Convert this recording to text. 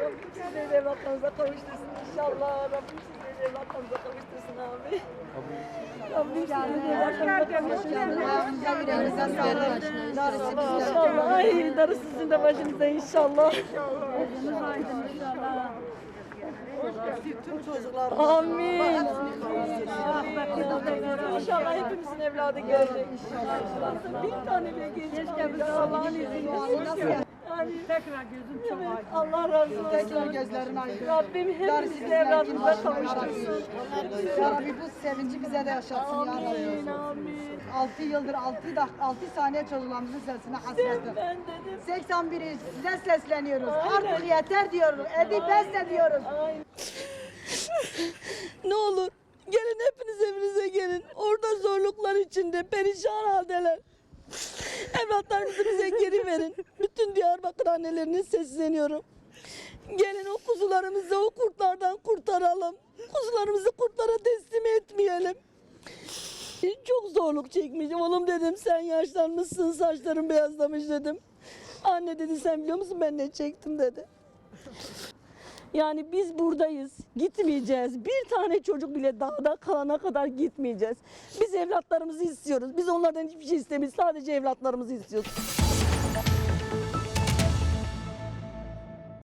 Rabbim sizleri de evlatlarınıza kavuştursun inşallah. Rabbim sizleri de evlatlarınıza kavuştursun abi. Rabbim sizleri de evlatlarınıza kavuştursun. İnşallah. Ay darı sizin de başınıza inşallah. Tüm çocuklar Amin. İnşallah hepimizin evladı gelecek. İnşallah. Bir tane bile gelecek. Allah'ın izniyle. Amin. tekrar gözüm çok Evet, Allah razı olsun. Tekrar gözlerin aydın. Rabbim hepimizi evladımıza kavuştursun. Ya Rabbi bu sevinci bize de yaşatsın ya Amin, Rabbi. amin. 6 yıldır 6 dak 6 saniye çocuklarımızın sesine hasretim. Ben dedim. 81 size sesleniyoruz. Aynen. Artık yeter diyoruz. Edi beste diyoruz. Aynen. Ne olur gelin hepiniz evinize gelin. Orada zorluklar içinde perişan haldeler. Evlatlarınızı bize geri verin. Bütün Diyarbakır annelerine sesleniyorum. Gelin o kuzularımızı o kurtlardan kurtaralım. Kuzularımızı kurtlara teslim etmeyelim. Çok zorluk çekmiş. Oğlum dedim sen yaşlanmışsın saçların beyazlamış dedim. Anne dedi sen biliyor musun ben ne çektim dedi. Yani biz buradayız. Gitmeyeceğiz. Bir tane çocuk bile dağda kalana kadar gitmeyeceğiz. Biz evlatlarımızı istiyoruz. Biz onlardan hiçbir şey istemiyoruz. Sadece evlatlarımızı istiyoruz.